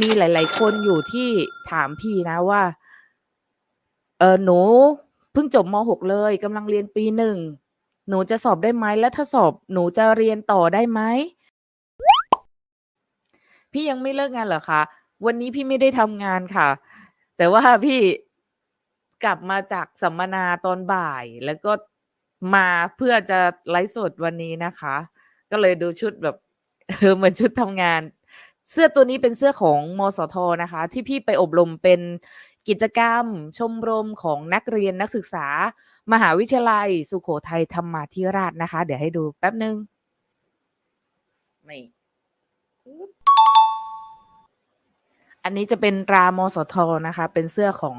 มีหลาย ๆ คนอยู่ที่ถามพี่นะว่า เออหนูเพิ่งจบม .6 เลยกำลังเรียนปี1หนูจะสอบได้ไหม แล้วถ้าสอบหนูจะเรียนต่อได้ไหม?พี่ยังไม่เลิกงานเหรอคะ?วันนี้พี่ไม่ได้ทำงานค่ะ แต่ว่าพี่กลับมาจากสัมมนาตอนบ่าย แล้วก็มาเพื่อจะไลฟ์สดวันนี้นะคะ ก็เลยดูชุดแบบเออเหมือนชุดทำงาน เสื้อตัวนี้เป็นเสื้อของมสท.นะคะ ที่พี่ไปอบรมเป็นกิจกรรม ชมรมของนักเรียนนักศึกษา มหาวิทยาลัย สุโขทัยธรรมาธิราชนะคะ เดี๋ยวให้ดูแป๊บหนึ่งนี่อันนี้จะเป็นตรามสท.นะคะ เป็นเสื้อของ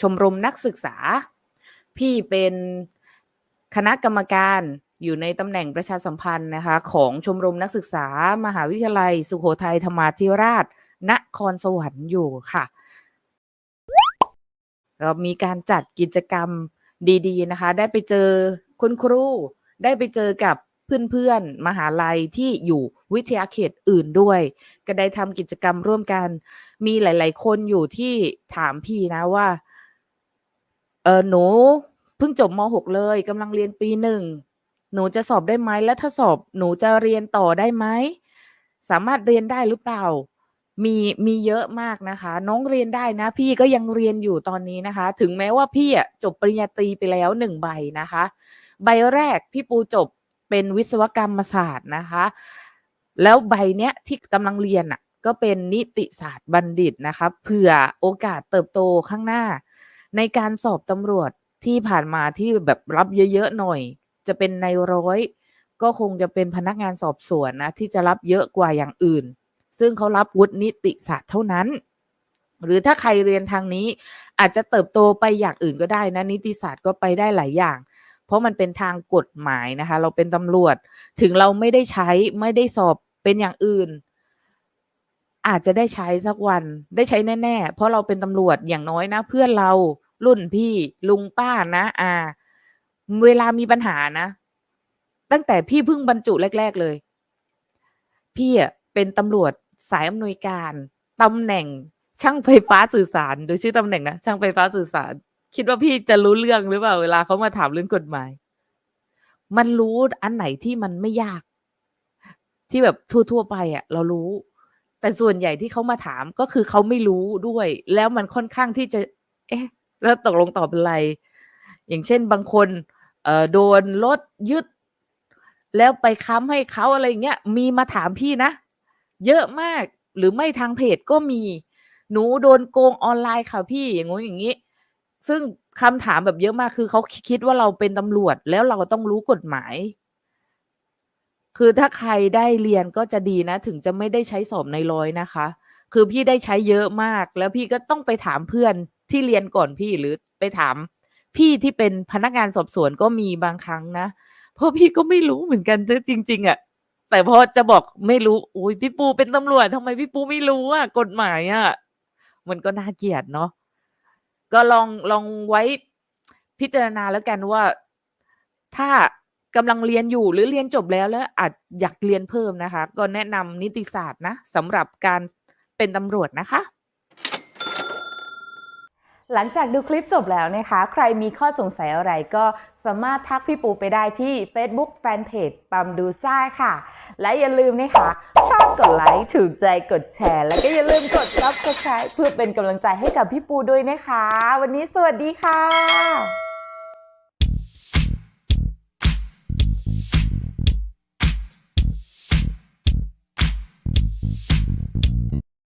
ชมรมนักศึกษา พี่เป็นคณะกรรมการ อยู่ในตำแหน่งประชาสัมพันธ์นะคะ ของชมรมนักศึกษา มหาวิทยาลัย สุโขทัยธรรมาธิราช นครสวรรค์อยู่ค่ะก็มีการจัดกิจกรรมดีๆนะคะ ได้ไปเจอคุณครู ได้ไปเจอกับเพื่อนๆ มหาลัยที่อยู่วิทยาเขตอื่นด้วย ก็ได้ทำกิจกรรมร่วมกัน มีหลาย ๆ คนอยู่ที่ถามพี่นะว่า เออหนูเพิ่งจบม .6 เลยกำลังเรียนปี1 หนูจะสอบได้ไหมแล้วถ้าสอบหนูจะเรียนต่อได้ไหมสามารถเรียนได้หรือเปล่า?มีมีเยอะมากนะคะ น้องเรียนได้นะ พี่ก็ยังเรียนอยู่ตอนนี้นะคะ ถึงแม้ว่าพี่อะจบปริญญาตรีไปแล้ว1ใบนะคะ ใบแรกพี่ปูจบเป็นวิศวกรรมศาสตร์นะคะ แล้วใบเนี้ยที่กำลังเรียนน่ะก็เป็นนิติศาสตร์บัณฑิตนะคะเผื่อโอกาสเติบโตข้างหน้า ในการสอบตำรวจที่ผ่านมาที่แบบรับเยอะๆหน่อย จะเป็นในร้อย ก็คงจะเป็นพนักงานสอบสวนนะที่จะรับเยอะกว่าอย่างอื่น ซึ่งเขารับวุฒินิติศาสตร์เท่านั้น หรือถ้าใครเรียนทางนี้ อาจจะเติบโตไปอย่างอื่นก็ได้นะนิติศาสตร์ก็ไปได้หลายอย่าง เพราะมันเป็นทางกฎหมายนะคะ เราเป็นตำรวจ ถึงเราไม่ได้ใช้ไม่ได้สอบเป็นอย่างอื่นอาจจะได้ใช้สักวันได้ใช้แน่ ๆ เพราะเราเป็นตำรวจอย่างน้อยนะ เพื่อนเรารุ่นพี่ลุงป้าน้าอา เวลามีปัญหานะ ตั้งแต่พี่เพิ่งบรรจุแรก ๆเลย พี่อะเป็นตำรวจสายอำนวยการตำแหน่งช่างไฟฟ้าสื่อสารดูชื่อตำแหน่งนะช่างไฟฟ้าสื่อสาร คิดว่าพี่จะรู้เรื่องหรือเปล่า เวลาเขามาถามเรื่องกฎหมาย มันรู้อันไหนที่มันไม่ยาก ที่แบบทั่วๆไปอะเรารู้ แต่ส่วนใหญ่ที่เขามาถามก็คือเขาไม่รู้ด้วย แล้วมันค่อนข้างที่จะ เอ๊ะ แล้วตกลงตอบเป็นไร?อย่างเช่นบางคน โดนรถยึด แล้วไปค้ำให้เขาอะไรอย่างเงี้ยมีมาถามพี่นะ เยอะมากหรือไม่ทางเพจก็มี"หนูโดนโกงออนไลน์ค่ะพี่"อย่างงู้อย่างงี้ ซึ่งคำถามแบบเยอะมากคือเขาคคิดว่าเราเป็นตำรวจแล้วเราต้องรู้กฎหมาย คือถ้าใครได้เรียนก็จะดีนะ ถึงจะไม่ได้ใช้สอบในร้อยนะคะ คือพี่ได้ใช้เยอะมาก แล้วพี่ก็ต้องไปถามเพื่อนที่เรียนก่อนพี่หรือไปถาม พี่ที่เป็นพนักงานสอบสวนก็มีบางครั้งนะเพราะพี่ก็ไม่รู้เหมือนกันนะจริง ๆอะแต่พอจะบอกไม่รู้"โอ๊ยพี่ปูเป็นตำรวจทำไมพี่ปูไม่รู้อะกฎหมายอะ?"มันก็น่าเกลียดเนาะก็ลองลองไว้พิจารณาแล้วกันว่า ถ้ากำลังเรียนอยู่หรือเรียนจบแล้วแล้ว อาจอยากเรียนเพิ่มนะคะ ก็แนะนำนิติศาสตร์นะสำหรับการเป็นตำรวจนะคะ หลังจากดูคลิปจบแล้วนะคะ ใครมีข้อสงสัยอะไรก็สามารถทักพี่ปูไปได้ที่เฟซบุ๊กแฟนเพจปัมดูซ่าค่ะ และอย่าลืมนะคะ ชอบกดไลค์ถูกใจกดแชร์ แล้วก็อย่าลืมกด Subscribe เพื่อเป็นกำลังใจให้กับพี่ปูด้วยนะคะ วันนี้สวัสดีค่ะ